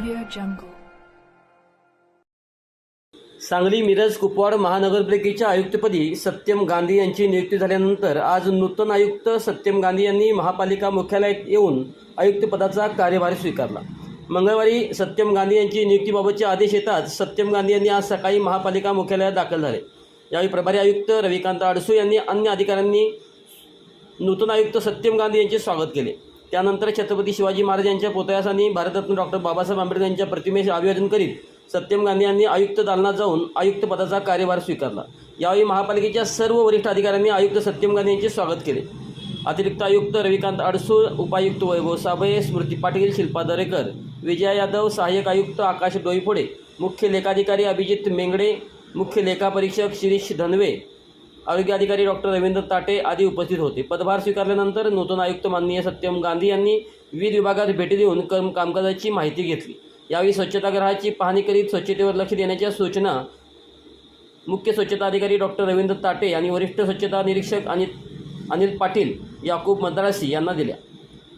जंगल सांगली मिरज कुपवाड महानगरपालिकेच्या आयुक्तपदी सत्यम गांधी यांची नियुक्ती झाल्यानंतर आज नूतन आयुक्त सत्यम गांधी यांनी महापालिका मुख्यालयात येऊन आयुक्तपदाचा कार्यभार स्वीकारला. मंगळवारी सत्यम गांधी यांची नियुक्तीबाबतचे आदेश येताच सत्यम गांधी यांनी आज सकाळी महापालिका मुख्यालयात दाखल झाले. यावेळी प्रभारी आयुक्त रविकांत आडसू यांनी अन्य अधिकाऱ्यांनी नूतन आयुक्त सत्यम गांधी यांचे स्वागत केले. त्यानंतर छत्रपती शिवाजी महाराज यांच्या पुतळ्यास आणि भारतरत्न डॉक्टर बाबासाहेब आंबेडकर यांच्या प्रतिमेस अभिवादन करीत सत्यम गांधी यांनी आयुक्त दालनात जाऊन आयुक्त पदाचा कार्यभार स्वीकारला. यावेळी महापालिकेच्या सर्व वरिष्ठ अधिकाऱ्यांनी आयुक्त सत्यम गांधी यांचे स्वागत केले. अतिरिक्त आयुक्त रविकांत अडसूळ उपायुक्त वैभव साबळे स्मृती पाटील शिल्पा दरेकर विजया यादव सहाय्यक आयुक्त आकाश डोईफोडे मुख्य लेखाधिकारी अभिजित मेंगडे मुख्य लेखापरीक्षक शिरीष धनवे आरोग्य अधिकारी डॉक्टर रवींद्र ताटे आदी उपस्थित होते. पदभार स्वीकारल्यानंतर नूतन आयुक्त माननीय सत्यम गांधी यांनी विविध विभागात भेटी देऊन कर्म कामकाजाची माहिती घेतली. यावेळी स्वच्छतागृहाची पाहणी करीत स्वच्छतेवर लक्ष देण्याच्या सूचना मुख्य स्वच्छता अधिकारी डॉक्टर रवींद्र ताटे आणि वरिष्ठ स्वच्छता निरीक्षक आणि अनिल पाटील याकूब मद्रासी यांना दिल्या.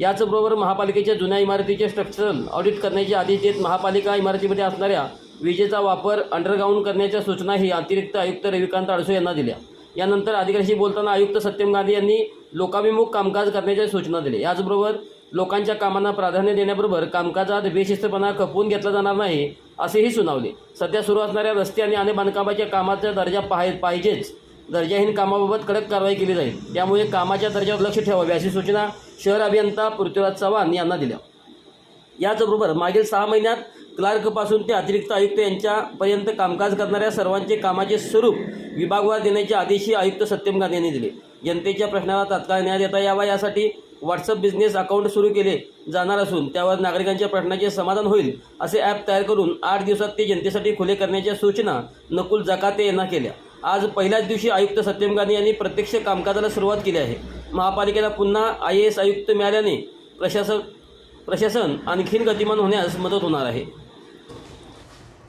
याचबरोबर महापालिकेच्या जुन्या इमारतीचे स्ट्रक्चरल ऑडिट करण्याचे आदेश देत महापालिका इमारतीमध्ये असणाऱ्या विजेचा वापर अंडरग्राऊंड करण्याच्या सूचनाही अतिरिक्त आयुक्त रविकांत अडसू यांना दिल्या. यानंतर अधिकाऱ्यांशी बोलताना आयुक्त सत्यम गांधी यांनी लोकाभिमुख कामकाज करण्याच्या सूचना दिल्या. याचबरोबर लोकांच्या कामांना प्राधान्य देण्याबरोबर कामकाजात बेशिस्तपणा खपवून घेतला जाणार नाही असेही सुनावले. सध्या सुरू असणाऱ्या रस्ते आणि अनेक बांधकामाच्या कामाचा दर्जा पाहाय पाहिजेच. दर्जाहीन कामाबाबत कडक कारवाई केली जाईल. त्यामुळे कामाच्या दर्जावर लक्ष ठेवावे अशी सूचना शहर अभियंता पृथ्वीराज चव्हाण यांना दिल्या. याचबरोबर मागील सहा महिन्यात क्लार्कपासून ते अतिरिक्त आयुक्त यांच्यापर्यंत कामकाज करणाऱ्या सर्वांचे कामाचे स्वरूप विभागवार देण्याचे आदेशही आयुक्त सत्यम गांधी यांनी दिले. जनतेच्या प्रश्नाला तात्काळ न्याय देता यावा यासाठी व्हॉट्सअप बिझनेस अकाउंट सुरू केले जाणार असून त्यावर नागरिकांच्या प्रश्नाचे समाधान होईल असे ॲप तयार करून आठ दिवसात ते जनतेसाठी खुले करण्याच्या सूचना नकुल जकाते यांना केल्या. आज पहिल्याच दिवशी आयुक्त सत्यम गांधी यांनी प्रत्यक्ष कामकाजाला सुरुवात केली आहे. महापालिकेला पुन्हा आय ए एस आयुक्त मिळाल्याने प्रशासन प्रशासन आणखीन गतिमान होण्यास मदत होणार आहे.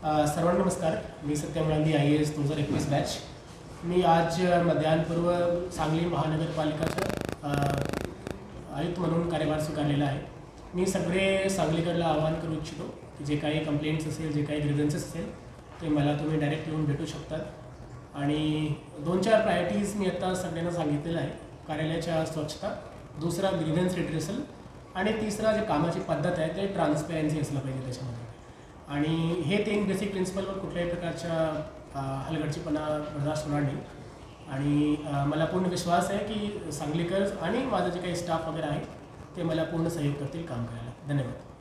सर्वांना नमस्कार. मी Satyam Gandhi I A S दोन हजार एकवीस बॅच मी आज मध्यान्हपूर्व सांगली महानगरपालिकाचं आयुक्त म्हणून कार्यभार स्वीकारलेला आहे. मी सगळे सांगलीकडला आवाहन करू इच्छितो की जे काही कंप्लेंट्स असेल जे काही ग्रिव्हन्सेस असेल ते मला तुम्ही डायरेक्ट येऊन भेटू शकतात. आणि दोन चार प्रायोरिटीज मी आता सगळ्यांना सांगितलेलं आहे. कार्यालयाच्या स्वच्छता दुसरा ग्रिव्हन्स रिड्रेसल आणि तिसरा जे कामाची पद्धत आहे ते ट्रान्सपेरन्सी असलं पाहिजे त्याच्यामध्ये. आणि हे तीन बेसिक प्रिन्सिपलवर कुठल्याही प्रकारच्या हलगडचीपणा बर्दाश्त होणार नाही. आणि मला पूर्ण विश्वास आहे की सांगलीकर आणि माझं जे काही स्टाफ वगैरे आहे ते मला पूर्ण सहयोग करतील काम करायला. धन्यवाद.